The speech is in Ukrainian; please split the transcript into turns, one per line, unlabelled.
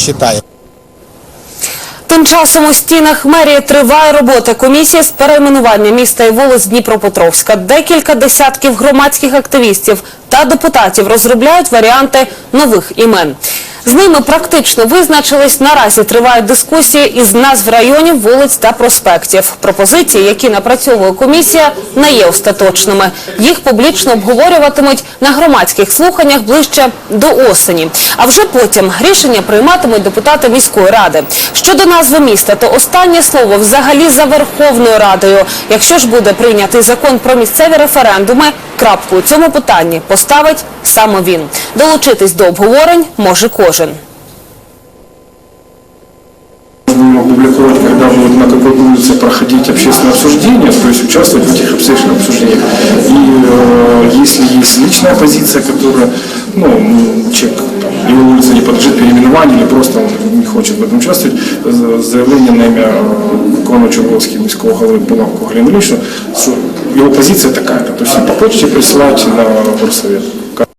считаю.
Тим часом у стінах мерії триває робота комісії з перейменування міста і вулиць Дніпропетровська. Декілька десятків громадських активістів та депутатів розробляють варіанти нових імен. З ними практично визначились. Наразі тривають дискусії із назв районів, вулиць та проспектів. Пропозиції, які напрацьовує комісія, не є остаточними. Їх публічно обговорюватимуть на громадських слуханнях ближче до осені. А вже потім рішення прийматимуть депутати міської ради. Щодо назви міста, то останнє слово взагалі за Верховною Радою. Якщо ж буде прийнятий закон про місцеві референдуми, крапку у цьому питанні поставить саме він. Долучитись до обговорень може кожен.
Будем опубликовать, когда будет на какой улице проходить общественное обсуждение, то есть участвовать в этих общественных обсуждениях. И э, если есть личная позиция, которая, ну, человек, его улица не подлежит переименованию или просто он не хочет в этом участвовать, з- заявление на имя э, виконуючого обов'язки міського голови Булавку Галину Ильичу, его позиция такая, то есть по почте присылать на горсовет.